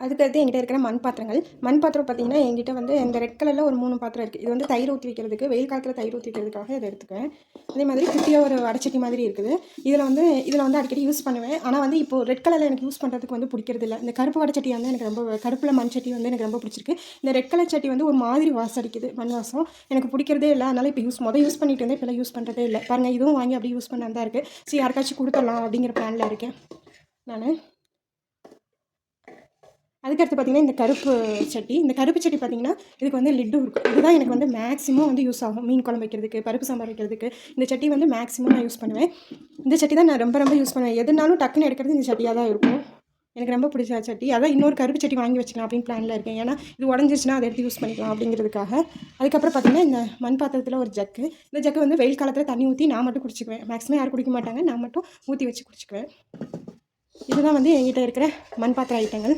அதுக்கடுத்து என்கிட்ட இருக்கிற மண் பாத்திரங்கள் மண் பாத்திரம் பார்த்தீங்கன்னா என்கிட்ட வந்து இந்த ரெட் கலரில் ஒரு மூணு பாத்திரம் இருக்குது இது வந்து தயிர் ஊற்றி வைக்கிறதுக்கு வெயில் காலத்தில் தயிர் ஊற்றி வைக்கிறதுக்காக இதை எடுத்துக்குவேன். அதே மாதிரி குட்டியாக ஒரு அடைச்சட்டி மாதிரி இருக்குது. இதில் வந்து இதில் வந்து அடிக்கடி யூஸ் பண்ணுவேன். ஆனால் வந்து இப்போ ரெட் கலரில் எனக்கு யூஸ் பண்ணுறதுக்கு வந்து பிடிக்கிறது இல்லை இந்த கருப்பு வடச்சட்டி வந்து எனக்கு ரொம்ப கருப்பில் மண் சட்டி வந்து எனக்கு ரொம்ப பிடிச்சிருக்கு. இந்த ரெட் கலர் சட்டி வந்து ஒரு மாதிரி வாசம் அடிக்குது மண் வாசம். எனக்கு பிடிக்கிறதே இல்லை. அதனால் இப்போ யூஸ் மொதல் யூஸ் பண்ணிட்டு இருந்தேன் இப்போ யூஸ் பண்ணுறதே இல்லை. பாருங்கள் இதுவும் வாங்கி அப்படியே யூஸ் பண்ண தான் இருக்குது சரி யாருக்காச்சும் கொடுத்துடலாம் அப்படிங்கிற பிளானில் இருக்கேன். நான். அதுக்கடுத்து பார்த்தீங்கன்னா இந்த கருப்பு சட்டி. இந்த கருப்பு சட்டி பார்த்தீங்கன்னா இதுக்கு வந்து லிட்டும் இருக்கும். இதுதான் எனக்கு வந்து மேக்ஸிமம் வந்து யூஸ் ஆகும். மீன் குழம்பு வைக்கிறதுக்கு பருப்பு சாம்பார் வைக்கிறதுக்கு. இந்த சட்டி வந்து மேக்ஸிமம் நான் யூஸ் பண்ணுவேன். இந்த சட்டி தான் நான் ரொம்ப ரொம்ப யூஸ் பண்ணுவேன். எதுனாலும் டக்குன்னு எடுக்கிறது இந்த சட்டியாக தான் இருக்கும். எனக்கு ரொம்ப பிடிச்ச சட்டி. அதான் இன்னொரு கருப்பு சட்டி வாங்கி வச்சுக்கலாம் அப்படின்னு பிளானில் இருக்கேன். ஏன்னா இது உடஞ்சிருச்சுன்னா அதை எடுத்து யூஸ் பண்ணிக்கலாம் அப்படிங்கிறதுக்காக. அதுக்கப்புறம் பார்த்தீங்கன்னா இந்த மண் பாத்திரத்தில் ஒரு ஜக்கு. இந்த ஜக்கு வந்து வெயில் காலத்தில் தண்ணி ஊற்றி நான் மட்டும் குடிச்சிக்குவேன். மேக்ஸிமம் யாரும் குடிக்க மாட்டாங்க. நான் மட்டும் ஊற்றி வச்சு குடிச்சிக்குவேன். இதுதான் வந்து என்கிட்ட இருக்கிற மண் பாத்திர ஐட்டங்கள்